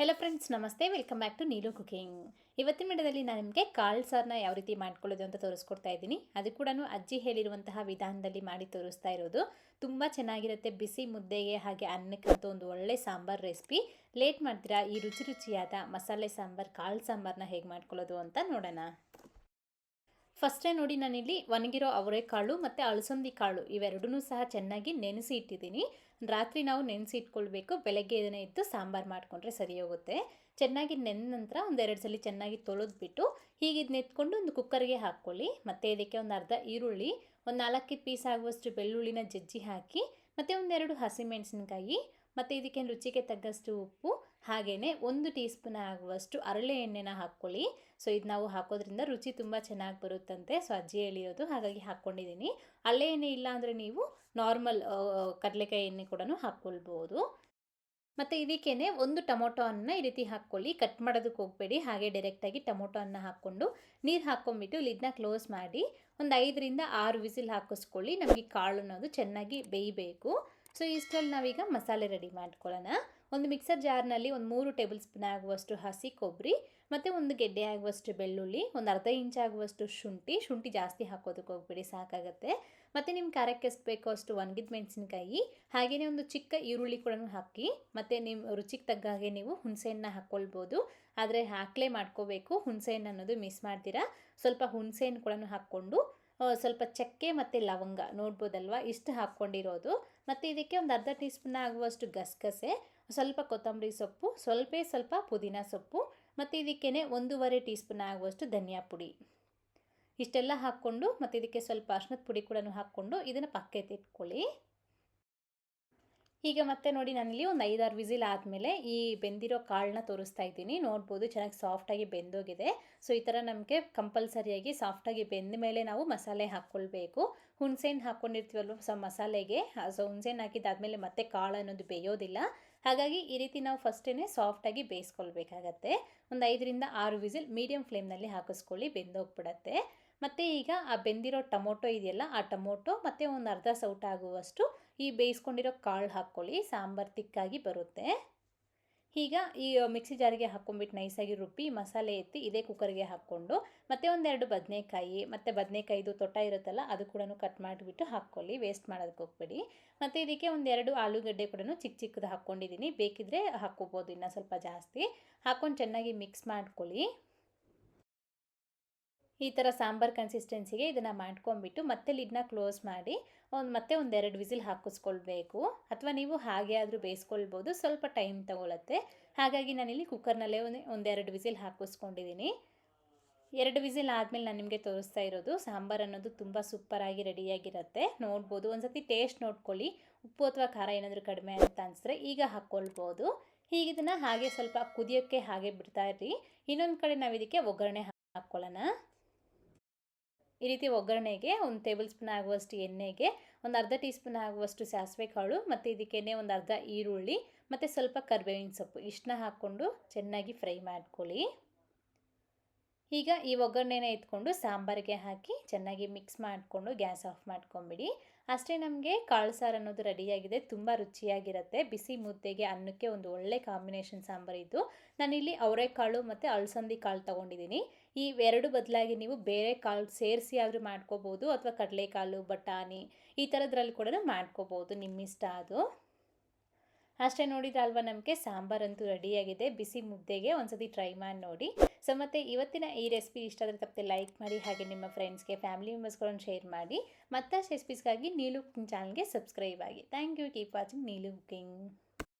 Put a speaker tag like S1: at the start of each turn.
S1: Hello friends ನಮಸ್ತೆ. Welcome back to Neelu cooking ಇವತ್ತಿನ ವಿಡಿಯೋದಲ್ಲಿ ನಾನು ನಿಮಗೆ ಕಾಳು ಸಾರನ್ನ ಯಾವ ರೀತಿ ಮಾಡ್ಕೊಳ್ಳೋದು ಅಂತ ತೋರಿಸ್ಕೊಡ್ತಾ ಇದ್ದೀನಿ. ಅದು ಕೂಡ ಅಜ್ಜಿ ಹೇಳಿರುವಂತಹ ವಿಧಾನದಲ್ಲಿ ಮಾಡಿ ತೋರಿಸ್ತಾ ಇರೋದು. ತುಂಬ ಚೆನ್ನಾಗಿರುತ್ತೆ. ಬಿಸಿ ಮುದ್ದೆಗೆ ಹಾಗೆ ಅನ್ನಕ್ಕಂತ ಒಂದು ಒಳ್ಳೆ ಸಾಂಬಾರ್ ರೆಸಿಪಿ. ಲೇಟ್ ಮಾಡ್ತೀರಾ? ಈ ರುಚಿ ರುಚಿಯಾದ ಮಸಾಲೆ ಸಾಂಬಾರ್, ಕಾಳು ಸಾಂಬಾರನ್ನ ಹೇಗೆ ಮಾಡ್ಕೊಳ್ಳೋದು ಅಂತ ನೋಡೋಣ. ಫಸ್ಟೇ ನೋಡಿ ನಾನಿಲ್ಲಿ ಒಣಗಿರೋ ಅವರೆಕಾಳು ಮತ್ತು ಅಳಸಂದಿ ಕಾಳು ಇವೆರಡೂ ಸಹ ಚೆನ್ನಾಗಿ ನೆನೆಸಿ ಇಟ್ಟಿದ್ದೀನಿ. ರಾತ್ರಿ ನಾವು ನೆನೆಸಿ ಇಟ್ಕೊಳ್ಬೇಕು. ಬೆಳಗ್ಗೆ ಇದನ್ನೇ ಇತ್ತು ಸಾಂಬಾರು ಮಾಡಿಕೊಂಡ್ರೆ ಸರಿ ಹೋಗುತ್ತೆ. ಚೆನ್ನಾಗಿ ನೆಂದ ನಂತರ ಒಂದೆರಡು ಸಲ ಚೆನ್ನಾಗಿ ತೊಳೆದ್ಬಿಟ್ಟು ಹೀಗೆ ಒಂದು ಕುಕ್ಕರ್ಗೆ ಹಾಕ್ಕೊಳ್ಳಿ. ಮತ್ತು ಇದಕ್ಕೆ ಒಂದು ಅರ್ಧ ಈರುಳ್ಳಿ, ಒಂದು ನಾಲ್ಕೈದು ಪೀಸ್ ಆಗುವಷ್ಟು ಬೆಳ್ಳುಳ್ಳಿನ ಜಜ್ಜಿ ಹಾಕಿ, ಮತ್ತು ಒಂದೆರಡು ಹಸಿಮೆಣಸಿನ್ಕಾಯಿ ಮತ್ತು ಇದಕ್ಕೆ ರುಚಿಗೆ ತಗ್ಗಷ್ಟು ಉಪ್ಪು ಹಾಗೆಯೇ ಒಂದು ಟೀ ಸ್ಪೂನ್ ಆಗುವಷ್ಟು ಅರಳೆ ಎಣ್ಣೆನ ಹಾಕ್ಕೊಳ್ಳಿ. ಸೊ, ಇದು ನಾವು ಹಾಕೋದ್ರಿಂದ ರುಚಿ ತುಂಬ ಚೆನ್ನಾಗಿ ಬರುತ್ತಂತೆ. ಸೊ, ಅಜ್ಜಿ ಹೇಳಿರೋದು ಹಾಗಾಗಿ ಹಾಕ್ಕೊಂಡಿದ್ದೀನಿ. ಅರಳೆ ಎಣ್ಣೆ ಇಲ್ಲ ಅಂದರೆ ನೀವು ನಾರ್ಮಲ್ ಕಡಲೆಕಾಯಿ ಎಣ್ಣೆ ಕೂಡ ಹಾಕ್ಕೊಳ್ಬೋದು. ಮತ್ತು ಇದಕ್ಕೇನೆ ಒಂದು ಟೊಮೊಟೊ ಅನ್ನ ಈ ರೀತಿ ಹಾಕ್ಕೊಳ್ಳಿ. ಕಟ್ ಮಾಡೋದಕ್ಕೆ ಹೋಗಬೇಡಿ. ಹಾಗೆ ಡೈರೆಕ್ಟಾಗಿ ಟೊಮೊಟೊ ಅನ್ನ ಹಾಕ್ಕೊಂಡು ನೀರು ಹಾಕ್ಕೊಂಬಿಟ್ಟು ಲಿಡ್ನ ಕ್ಲೋಸ್ ಮಾಡಿ ಒಂದು ಐದರಿಂದ ಆರು ವಿಸಿಲ್ ಹಾಕಿಸ್ಕೊಳ್ಳಿ. ನಮಗೆ ಕಾಳು ಅನ್ನೋದು ಚೆನ್ನಾಗಿ ಬೇಯಬೇಕು. ಸೊ, ಇಷ್ಟರಲ್ಲಿ ನಾವೀಗ ಮಸಾಲೆ ರೆಡಿ ಮಾಡ್ಕೊಳ್ಳೋಣ. ಒಂದು ಮಿಕ್ಸರ್ ಜಾರ್ನಲ್ಲಿ ಒಂದು ಮೂರು ಟೇಬಲ್ ಸ್ಪೂನ್ ಆಗುವಷ್ಟು ಹಸಿ ಕೊಬ್ಬರಿ, ಮತ್ತು ಒಂದು ಗೆಡ್ಡೆ ಆಗುವಷ್ಟು ಬೆಳ್ಳುಳ್ಳಿ, ಒಂದು ಅರ್ಧ ಇಂಚ್ ಆಗುವಷ್ಟು ಶುಂಠಿ ಶುಂಠಿ ಜಾಸ್ತಿ ಹಾಕೋದಕ್ಕೆ ಹೋಗ್ಬಿಡಿ, ಸಾಕಾಗುತ್ತೆ. ಮತ್ತು ನಿಮ್ಮ ಖಾರಕ್ಕೆ ಎಷ್ಟು ಬೇಕೋ ಅಷ್ಟು ಒಣಗಿದ ಮೆಣಸಿನ್ಕಾಯಿ ಹಾಗೆಯೇ ಒಂದು ಚಿಕ್ಕ ಈರುಳ್ಳಿ ಕೂಡ ಹಾಕಿ, ಮತ್ತು ನಿಮ್ಮ ರುಚಿಗೆ ತಗ್ಗ ಹಾಗೆ ನೀವು ಹುಣಸೆಹಣ್ಣ ಹಾಕ್ಕೊಳ್ಬೋದು ಆದರೆ ಹಾಕಲೇ ಮಾಡ್ಕೋಬೇಕು, ಹುಣಸೆಹಣ್ಣು ಅನ್ನೋದು ಮಿಸ್ ಮಾಡ್ತೀರಾ? ಸ್ವಲ್ಪ ಹುಣಸೆಹಣ್ಣು ಕೂಡ ಹಾಕ್ಕೊಂಡು ಸ್ವಲ್ಪ ಚಕ್ಕೆ ಮತ್ತು ಲವಂಗ ನೋಡ್ಬೋದಲ್ವಾ? ಇಷ್ಟು ಹಾಕ್ಕೊಂಡಿರೋದು. ಮತ್ತು ಇದಕ್ಕೆ ಒಂದು ಅರ್ಧ ಟೀ ಸ್ಪೂನ್ ಆಗುವಷ್ಟು ಗಸಗಸೆ, ಸ್ವಲ್ಪ ಕೊತ್ತಂಬರಿ ಸೊಪ್ಪು, ಸ್ವಲ್ಪ ಸ್ವಲ್ಪ ಪುದೀನ ಸೊಪ್ಪು, ಮತ್ತು ಇದಕ್ಕೇ ಒಂದೂವರೆ ಟೀ ಸ್ಪೂನ್ ಆಗುವಷ್ಟು ಧನಿಯಾ ಪುಡಿ. ಇಷ್ಟೆಲ್ಲ ಹಾಕ್ಕೊಂಡು ಮತ್ತು ಇದಕ್ಕೆ ಸ್ವಲ್ಪ ಅರ್ಶಿನದ ಪುಡಿ ಕೂಡ ಹಾಕ್ಕೊಂಡು ಇದನ್ನು ಪಕ್ಕೆ ಇಟ್ಕೊಳ್ಳಿ. ಈಗ ಮತ್ತೆ ನೋಡಿ ನಾನಿಲ್ಲಿ ಒಂದು ಐದಾರು ವಿಸಿಲ್ ಆದಮೇಲೆ ಈ ಬೆಂದಿರೋ ಕಾಳನ್ನ ತೋರಿಸ್ತಾ ಇದ್ದೀನಿ. ನೋಡ್ಬೋದು ಚೆನ್ನಾಗಿ ಸಾಫ್ಟಾಗಿ ಬೆಂದೋಗಿದೆ. ಸೊ ಈ ಥರ ನಮಗೆ ಕಂಪಲ್ಸರಿಯಾಗಿ ಸಾಫ್ಟಾಗಿ ಬೆಂದ ಮೇಲೆ ನಾವು ಮಸಾಲೆ ಹಾಕ್ಕೊಳ್ಬೇಕು. ಹುಣಸೆಹಣ್ಣು ಹಾಕ್ಕೊಂಡಿರ್ತೀವಲ್ವ ಸೊ, ಮಸಾಲೆಗೆ. ಸೊ ಹುಣಸೆಹಣ್ಣು ಹಾಕಿದ್ದಾದಮೇಲೆ ಮತ್ತೆ ಕಾಳು ಅನ್ನೋದು ಬೇಯೋದಿಲ್ಲ. ಹಾಗಾಗಿ ಈ ರೀತಿ ನಾವು ಫಸ್ಟೇ ಸಾಫ್ಟಾಗಿ ಬೇಯಿಸ್ಕೊಳ್ಬೇಕಾಗತ್ತೆ. ಒಂದು ಐದರಿಂದ ಆರು ವಿಸಿಲ್ ಮೀಡಿಯಂ ಫ್ಲೇಮ್ನಲ್ಲಿ ಹಾಕಿಸ್ಕೊಳ್ಳಿ, ಬೆಂದೋಗ್ಬಿಡತ್ತೆ. ಮತ್ತು ಈಗ ಆ ಬೆಂದಿರೋ ಟೊಮೊಟೊ ಇದೆಯಲ್ಲ, ಆ ಟೊಮೊಟೊ ಮತ್ತು ಒಂದು ಅರ್ಧ ಸೌಟ್ ಆಗುವಷ್ಟು ಈ ಬೇಯಿಸ್ಕೊಂಡಿರೋ ಕಾಳು ಹಾಕ್ಕೊಳ್ಳಿ, ಸಾಂಬಾರು ತಿಕ್ಕಾಗಿ ಬರುತ್ತೆ. ಈಗ ಈ ಮಿಕ್ಸಿ ಜಾರಿಗೆ ಹಾಕ್ಕೊಂಬಿಟ್ಟು ನೈಸಾಗಿ ರುಬ್ಬಿ ಮಸಾಲೆ ಎತ್ತಿ ಇದೇ ಕುಕ್ಕರ್ಗೆ ಹಾಕ್ಕೊಂಡು ಮತ್ತು ಒಂದೆರಡು ಬದನೆಕಾಯಿ, ಮತ್ತು ಬದನೆಕಾಯಿದು ತೊಟ್ಟ ಇರುತ್ತಲ್ಲ ಅದು ಕೂಡ ಕಟ್ ಮಾಡಿಬಿಟ್ಟು ಹಾಕ್ಕೊಳ್ಳಿ, ವೇಸ್ಟ್ ಮಾಡೋದಕ್ಕೆ ಹೋಗ್ಬೇಡಿ. ಮತ್ತು ಇದಕ್ಕೆ ಒಂದೆರಡು ಆಲೂಗಡ್ಡೆ ಕೂಡ ಚಿಕ್ಕ ಚಿಕ್ಕದು ಹಾಕ್ಕೊಂಡಿದ್ದೀನಿ ಬೇಕಿದ್ದರೆ ಹಾಕ್ಕೋಬೋದು ಇನ್ನೂ ಸ್ವಲ್ಪ ಜಾಸ್ತಿ. ಹಾಕ್ಕೊಂಡು ಚೆನ್ನಾಗಿ ಮಿಕ್ಸ್ ಮಾಡ್ಕೊಳ್ಳಿ. ಈ ಥರ ಸಾಂಬಾರ್ ಕನ್ಸಿಸ್ಟೆನ್ಸಿಗೆ ಇದನ್ನು ಮಾಡ್ಕೊಂಬಿಟ್ಟು ಮತ್ತೆ ಲಿಡ್ನ ಕ್ಲೋಸ್ ಮಾಡಿ, ಒಂದು ಮತ್ತೆ ಒಂದೆರಡು ವಿಸಿಲ್ ಹಾಕಿಸ್ಕೊಳ್ಬೇಕು. ಅಥವಾ ನೀವು ಹಾಗೆ ಆದರೂ ಬೇಯಿಸ್ಕೊಳ್ಬೋದು, ಸ್ವಲ್ಪ ಟೈಮ್ ತಗೊಳತ್ತೆ. ಹಾಗಾಗಿ ನಾನಿಲ್ಲಿ ಕುಕ್ಕರ್ನಲ್ಲೇ ಒಂದು ಒಂದೆರಡು ವಿಸಿಲ್ ಹಾಕಿಸ್ಕೊಂಡಿದ್ದೀನಿ ಎರಡು ವಿಸಿಲ್ ಆದಮೇಲೆ ನಾನು ನಿಮಗೆ ತೋರಿಸ್ತಾ ಇರೋದು, ಸಾಂಬಾರು ಅನ್ನೋದು ತುಂಬ ಸೂಪರಾಗಿ ರೆಡಿಯಾಗಿರುತ್ತೆ ನೋಡ್ಬೋದು ಒಂದು ಸತಿ ಟೇಸ್ಟ್ ನೋಡ್ಕೊಳ್ಳಿ. ಉಪ್ಪು ಅಥವಾ ಖಾರ ಏನಾದರೂ ಕಡಿಮೆ ಅಂತ ಅನಿಸಿದ್ರೆ ಈಗ ಹಾಕ್ಕೊಳ್ಬೋದು. ಹೀಗಿದನ್ನು ಹಾಗೆ ಸ್ವಲ್ಪ ಕುದಿಯೋಕ್ಕೆ ಹಾಗೆ ಬಿಡ್ತಾ ಇರ್ರಿ. ಇನ್ನೊಂದು ಕಡೆ ನಾವು ಇದಕ್ಕೆ ಒಗ್ಗರಣೆ ಹಾಕ್ಕೊಳ್ಳೋಣ. ಈ ರೀತಿ ಒಗ್ಗರಣೆಗೆ ಒಂದು ಟೇಬಲ್ ಸ್ಪೂನ್ ಆಗುವಷ್ಟು ಎಣ್ಣೆಗೆ, ಒಂದು ಅರ್ಧ ಟೀ ಸ್ಪೂನ್ ಆಗುವಷ್ಟು ಸಾಸಿವೆ ಕಾಳು ಮತ್ತು ಇದಕ್ಕೇ ಒಂದು ಅರ್ಧ ಈರುಳ್ಳಿ ಮತ್ತು ಸ್ವಲ್ಪ ಕರಿಬೇವಿನ ಸೊಪ್ಪು. ಇಷ್ಟನ್ನ ಹಾಕ್ಕೊಂಡು ಚೆನ್ನಾಗಿ ಫ್ರೈ ಮಾಡ್ಕೊಳ್ಳಿ. ಈಗ ಈ ಒಗ್ಗರಣೆನ ಎತ್ಕೊಂಡು ಸಾಂಬಾರಿಗೆ ಹಾಕಿ ಚೆನ್ನಾಗಿ ಮಿಕ್ಸ್ ಮಾಡಿಕೊಂಡು ಗ್ಯಾಸ್ ಆಫ್ ಮಾಡ್ಕೊಂಬಿಡಿ. ಅಷ್ಟೇ ನಮಗೆ ಕಾಳು ಸಾರು ಅನ್ನೋದು ರೆಡಿಯಾಗಿದೆ ತುಂಬ ರುಚಿಯಾಗಿರುತ್ತೆ. ಬಿಸಿ ಮುದ್ದೆಗೆ ಅನ್ನಕ್ಕೆ ಒಂದು ಒಳ್ಳೆ ಕಾಂಬಿನೇಷನ್ ಸಾಂಬಾರು ಇದ್ದು ನಾನಿಲ್ಲಿ ಅವರೆಕಾಳು ಮತ್ತು ಅಳಸಂದಿ ಕಾಳು ತೊಗೊಂಡಿದ್ದೀನಿ. ಈ ಎರಡು ಬದಲಾಗಿ ನೀವು ಬೇರೆ ಕಾಳು ಸೇರಿಸಿ ಆದರೂ ಮಾಡ್ಕೋಬೋದು ಅಥವಾ ಕಡಲೆಕಾಳು, ಬಟಾಣಿ ಈ ಥರದ್ರಲ್ಲಿ ಕೂಡ ಮಾಡ್ಕೋಬೋದು. ನಿಮ್ಮಿಷ್ಟ ಅದು? ಅಷ್ಟೇ ನೋಡಿದ್ರಲ್ವ ನಮಗೆ? ಸಾಂಬಾರಂತೂ ರೆಡಿಯಾಗಿದೆ. ಬಿಸಿ ಮುದ್ದೆಗೆ ಒಂದ್ಸತಿ ಟ್ರೈ ಮಾಡಿ ನೋಡಿ. ಸೊ ಮತ್ತು ಇವತ್ತಿನ ಈ ರೆಸಿಪಿ ಇಷ್ಟ ಆದರೆ ತಪ್ಪದೆ ಲೈಕ್ ಮಾಡಿ ಹಾಗೆ ನಿಮ್ಮ ಫ್ರೆಂಡ್ಸ್ಗೆ ಫ್ಯಾಮಿಲಿ ಮೆಂಬರ್ಸ್ಗಳನ್ನು ಶೇರ್ ಮಾಡಿ. ಮತ್ತಷ್ಟು ರೆಸಿಪೀಸ್ಗಾಗಿ ನೀಲು ಕುಕಿಂಗ್ ಚಾನಲ್ಗೆ ಸಬ್ಸ್ಕ್ರೈಬ್ ಆಗಿ. Thank you keep watching Neelu cooking